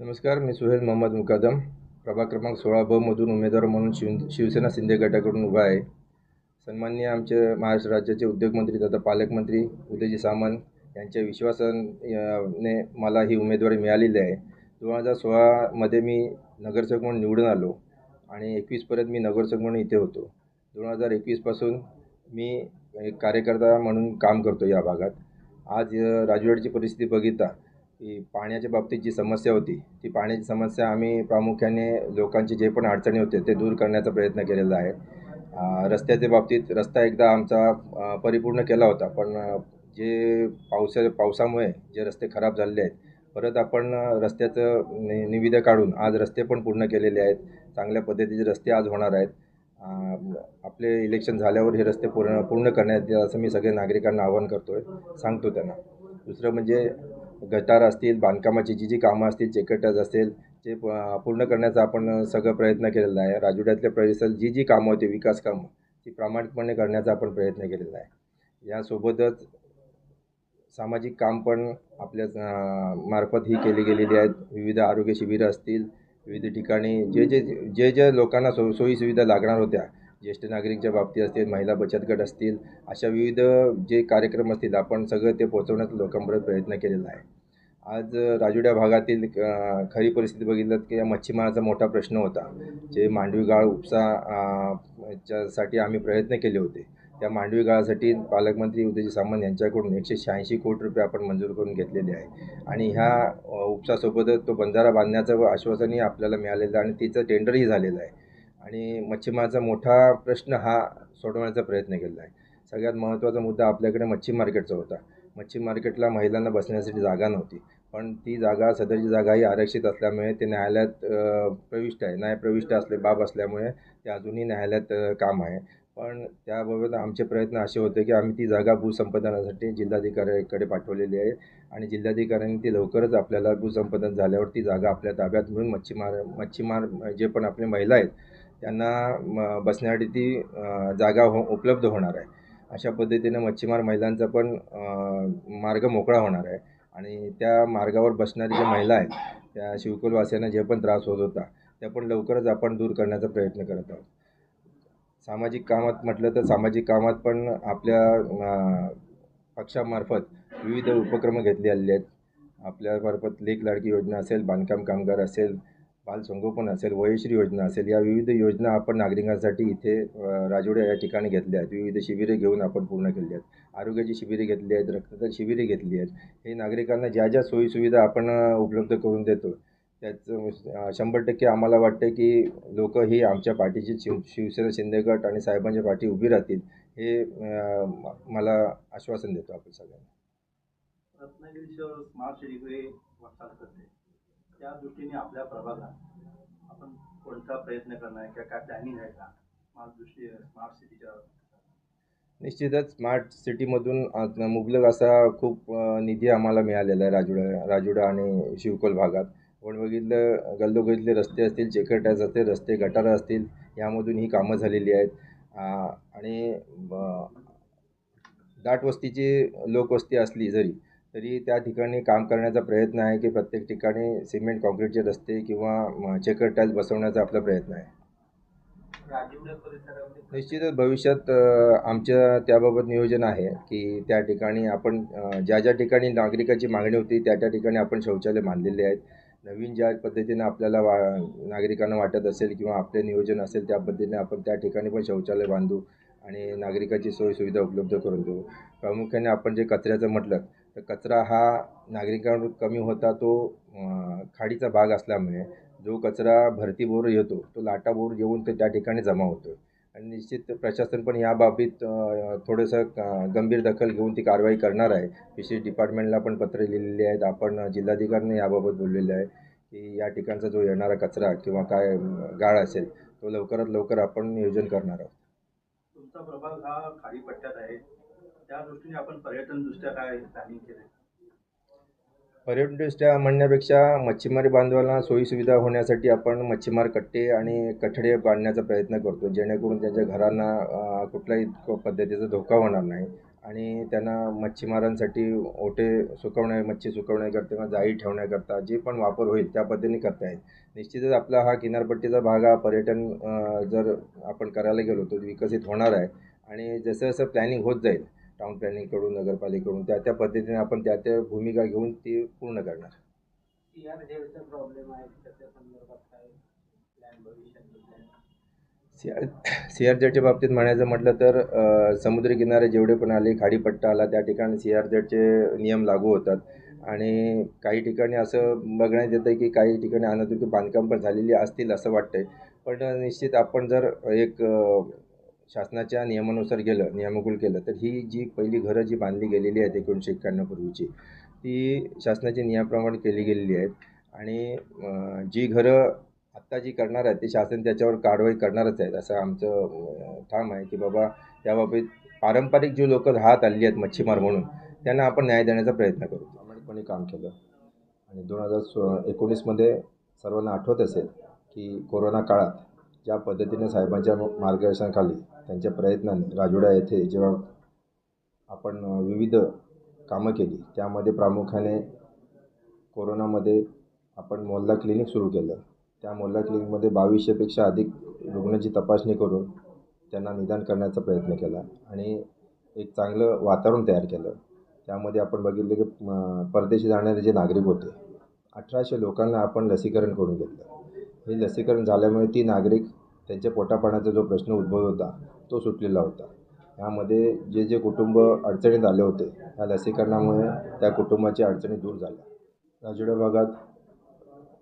नमस्कार मी सुहेल मोहम्मद मुकादम. प्रभाग क्रमांक सोळा ब मधून उमेदवार म्हणून शिव शिवसेना शिंदे गटाकडून उभा आहे. सन्माननीय आमचे महाराष्ट्र राज्याचे उद्योगमंत्री तथा पालकमंत्री उदयजी सामंत यांच्या विश्वासाने मला ही उमेदवारी मिळालेली आहे. दोन हजार सोळामध्ये मी नगरसेवक म्हणून निवडून आलो आणि एकवीसपर्यंत मी नगरसेवक म्हणून इथे होतो. दोन हजार एकवीसपासून मी एक कार्यकर्ता म्हणून काम करतो या भागात. आज अ, राजवाड्याची परिस्थिती बघिता की पाण्याच्या बाबतीत जी समस्या होती ती पाण्याची समस्या आम्ही प्रामुख्याने लोकांची जे पण अडचणी होते ते दूर करण्याचा प्रयत्न केलेला आहे. रस्त्याच्या बाबतीत रस्ता एकदा आमचा परिपूर्ण केला होता पण जे पावसा पावसामुळे जे रस्ते खराब झालेले आहेत परत आपण रस्त्याचं नि निविदा काढून आज रस्ते पण पूर्ण केलेले आहेत. चांगल्या पद्धतीचे रस्ते आज होणार आहेत. आपले इलेक्शन झाल्यावर हे रस्ते पूर्ण पूर्ण करण्यात येतील असं मी सगळ्या नागरिकांना आवाहन करतो आहे सांगतो त्यांना. दुसरं म्हणजे गटार असतील बांधकामाची जी जी कामं असतील चेकटज असेल ते प- पूर्ण करण्याचा आपण सगळं प्रयत्न केलेला आहे. राजवड्यातल्या परिसरात जी जी कामं होती विकास कामं ती प्रामाणिकपणे करण्याचा आपण प्रयत्न केलेला आहे. यासोबतच सामाजिक काम पण आपल्या मार्फत ही केली गेलेली आहेत. विविध आरोग्य शिबिरं असतील विविध ठिकाणी जे जे जे जे लोकांना सो सोयीसुविधा लागणार होत्या ज्येष्ठ नागरिकच्या बाबतीत असतील महिला बचत गट असतील अशा विविध जे कार्यक्रम असतील आपण सगळं ते पोहोचवण्याचा लोकांपर्यंत प्रयत्न केलेला आहे. आज राजुड्या भागातील खरी परिस्थिती बघितलं की मच्छीमाराचा मोठा प्रश्न होता जे मांडवी गाळ उपसा च्यासाठी आम्ही प्रयत्न केले होते. त्या मांडवी गाळासाठी पालकमंत्री उदयजी सामंत यांच्याकडून एकशे शहाऐंशी कोटी रुपये आपण मंजूर करून घेतलेले आहे. आणि ह्या उपसासोबतच तो बंधारा बांधण्याचं आश्वासनही आपल्याला मिळालेलं आहे आणि तिचं टेंडरही झालेलं आहे. आणि मच्छीमाराचा मोठा प्रश्न हा सोडवण्याचा प्रयत्न केलेला आहे. सगळ्यात महत्त्वाचा मुद्दा आपल्याकडे मच्छी मार्केटचा होता. मच्छी मार्केटला महिलांना बसण्यासाठी जागा नव्हती. पण ती जागा सदरची जागा ही आरक्षित असल्यामुळे ते न्यायालयात प्रविष्ट आहे. न्याय प्रविष्ट असले बाब असल्यामुळे ते अजूनही न्यायालयात काम आहे. पण त्याबाबत आमचे प्रयत्न असे होते की आम्ही ती जागा भूसंपादनासाठी जिल्हाधिकाऱ्याकडे पाठवलेली आहे आणि जिल्हाधिकाऱ्यांनी ती लवकरच आपल्याला भूसंपादन झाल्यावर ती जागा आपल्या ताब्यात मिळून मच्छीमार मच्छीमार जे पण आपले महिला आहेत त्यांना म बसण्यासाठी ती जागा हो उपलब्ध होणार आहे. अशा पद्धतीनं मच्छीमार महिलांचा पण मार्ग मोकळा होणार आहे. आणि त्या मार्गावर बसणारी ज्या महिला आहेत त्या शिवकुलवासियांना जे पण त्रास होत होता त्या पण लवकरच आपण दूर करण्याचा प्रयत्न करत आहोत. सामाजिक कामात म्हटलं तर सामाजिक कामात पण आपल्या पक्षामार्फत विविध उपक्रम घेतले आलेले आहेत. आपल्यामार्फत लेख लाडकी योजना असेल बांधकाम कामगार असेल बालसंगोपन असेल वयश्री योजना असेल या विविध योजना आपण नागरिकांसाठी इथे राजोड्या या ठिकाणी घेतल्या आहेत. विविध शिबिरे घेऊन आपण पूर्ण केली आहेत. आरोग्याची शिबिरे घेतली आहेत रक्तदान शिबिरे घेतली आहेत. हे नागरिकांना ज्या ज्या सोयीसुविधा आपण उपलब्ध करून देतो त्याचं शंभर टक्के आम्हाला वाटतं की लोक ही आमच्या पाठीची शिव शिवसेना शिंदे गट आणि साहेबांच्या पाठी उभी राहतील हे मला आश्वासन देतो आपण सगळ्यांना. रत्नागिरी शहर स्मार्ट वाटचाल करते. त्या दृष्टीने आपल्या प्रभागात आपण कोणता प्रयत्न करणार आहे किंवा काय प्लॅनिंग आहे का? स्मार्ट दृष्टी स्मार्ट सिटीच्या निश्चितच स्मार्ट सिटीमधून मुबलक असा खूप निधी आम्हाला मिळालेला आहे राजुडा राजुडा आणि शिवकोल भागात. आपण बघितलं गल्लोगल्लीतले रस्ते असतील चेकरटॅज असतील रस्ते गटारं असतील यामधून ही कामं झालेली आहेत. आणि दाट वस्तीची लोकवस्ती असली जरी तरी त्या ठिकाणी काम करण्याचा प्रयत्न आहे की प्रत्येक ठिकाणी सिमेंट कॉन्क्रीटचे रस्ते किंवा चेकर टाईल्स बसवण्याचा आपला प्रयत्न आहे. निश्चितच भविष्यात आमच्या त्याबाबत नियोजन आहे की त्या ठिकाणी आपण ज्या ज्या ठिकाणी नागरिकाची मागणी होती त्या त्या ठिकाणी आपण शौचालय बांधलेले आहेत. नवीन ज्या पद्धतीनं आपल्याला वा नागरिकांना वाटत असेल किंवा आपले नियोजन असेल त्या पद्धतीने आपण त्या ठिकाणी पण शौचालय बांधू आणि नागरिकाची सोयीसुविधा उपलब्ध करून देऊ. प्रामुख्याने आपण जे कचऱ्याचं म्हटलं तर कचरा हा नागरिकांवर कमी होता तो खाडीचा भाग असल्यामुळे जो कचरा भरतीबरोबर येतो तो लाटाबरोबर येऊन ते त्या ठिकाणी जमा होतो आणि निश्चित प्रशासन पण या बाबतीत थोडंसं गंभीर दखल घेऊन ती कारवाई करणार आहे. विशेष डिपार्टमेंटला पण पत्र लिहिलेली आहेत. आपण जिल्हाधिकाऱ्यांनी याबाबत बोललेलं आहे की या ठिकाणचा जो येणारा कचरा किंवा काय गाळ असेल तो लवकरात लवकर आपण नियोजन करणार आहोत. तुमचा प्रभाग हा खाडीपट्ट्यात आहे. त्या दृष्टीने आपण पर्यटन दृष्ट्या काय प्लॅनिंग केलं पर्यटनदृष्ट्या म्हणण्यापेक्षा मच्छीमारी बांधवांना सोयीसुविधा होण्यासाठी आपण मच्छीमार कट्टे आणि कठडे बांधण्याचा प्रयत्न करतो. जेणेकरून त्यांच्या घरांना कुठल्याही पद्धतीचा धोका होणार नाही आणि त्यांना मच्छीमारांसाठी ओटे सुकवणे मच्छी सुकवण्याकरता किंवा जाळी ठेवण्याकरता जे पण वापर होईल त्या पद्धतीने करता येईल. निश्चितच आपला हा किनारपट्टीचा भाग हा पर्यटन जर आपण करायला गेलो तर विकसित होणार आहे आणि जसं जसं प्लॅनिंग होत जाईल टाउन प्लॅनिंगकडून नगरपालिकेकडून त्या त्या पद्धतीने आपण त्या त्या भूमिका घेऊन ती पूर्ण करणार. सी आर सी आर जेडच्या बाबतीत म्हणायचं म्हटलं तर अ, समुद्रकिनारे जेवढे पण आले खाडीपट्टा आला त्या ठिकाणी सी आर जेडचे नियम लागू होतात. आणि काही ठिकाणी असं बघण्यात येतं की काही ठिकाणी अनधिकृत बांधकाम पण झालेली असतील असं वाटतंय. पण निश्चित आपण जर एक शासनाच्या नियमानुसार गेलं नियमाकुल केलं तर ही जी पहिली घरं जी बांधली गेलेली आहेत एकोणीसशे एक्क्याण्णवपूर्वीची ती शासनाच्या नियमाप्रमाणे केली गेलेली आहेत. आणि जी घरं आत्ता जी करणार आहेत ते शासन त्याच्यावर कारवाई करणारच आहेत असं आमचं ठाम आहे की बाबा त्याबाबतीत पारंपरिक जे लोक राहत आलेली आहेत मच्छीमार म्हणून त्यांना आपण न्याय देण्याचा प्रयत्न करू प्रामाणिकपणे काम केलं. आणि दोन हजार सो एकोणीसमध्ये सर्वांना आठवत असेल की कोरोना काळात ज्या पद्धतीने साहेबांच्या मार्गदर्शनाखाली त्यांच्या प्रयत्नाने राजुडा येथे जेव्हा आपण विविध कामं केली त्यामध्ये प्रामुख्याने कोरोनामध्ये आपण मोहल्ला क्लिनिक सुरू केलं. त्या मोहल्ला क्लिनिकमध्ये बावीसशेपेक्षा अधिक रुग्णांची तपासणी करून त्यांना निदान करण्याचा प्रयत्न केला आणि एक चांगलं वातावरण तयार केलं. त्यामध्ये आपण बघितलं की परदेशी जाणारे जे नागरिक होते अठराशे लोकांना आपण लसीकरण करून घेतलं. हे लसीकरण झाल्यामुळे ती नागरिक त्यांच्या पोटापाण्याचा जो प्रश्न उद्भवत होता तो सुटलेला होता. यामध्ये जे जे कुटुंब अडचणीत आले होते ह्या लसीकरणामुळे त्या कुटुंबाची अडचणी दूर झाल्या. राजुडा भागात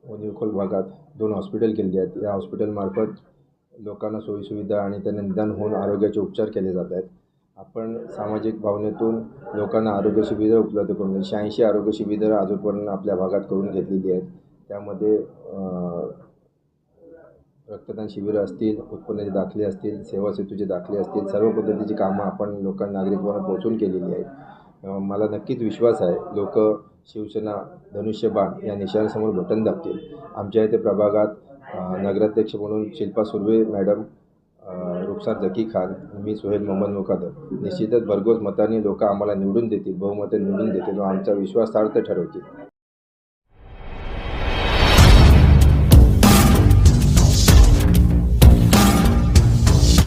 व निवखोल भागात दोन हॉस्पिटल केलेली आहेत. या हॉस्पिटलमार्फत लोकांना सोयीसुविधा आणि त्यांना निदान होऊन आरोग्याचे उपचार केले जात आहेत. आपण सामाजिक भावनेतून लोकांना आरोग्य सुविधा उपलब्ध करून शहाऐंशी आरोग्य शिबिरं अजूनपर्यंत आपल्या भागात करून घेतलेली आहेत. त्यामध्ये रक्तदान शिबिरं असतील उत्पन्नाचे दाखले असतील सेवा सेतूचे दाखले असतील सर्व पद्धतीची कामं आपण लोकांना नागरिकांना पोहोचून केलेली आहेत. मला नक्कीच विश्वास आहे लोक शिवसेना धनुष्यबाण या निशाण्यासमोर बटन दाबतील. आमच्या इथे प्रभागात नगराध्यक्ष म्हणून शिल्पा सुर्वे मॅडम अं, रुखसार जकी खान मी सोहेल मोहम्मद मुकादर निश्चितच भरघोस मताने लोक आम्हाला निवडून देतील बहुमत निवडून देतील व आमचा विश्वासार्थ ठरवतील.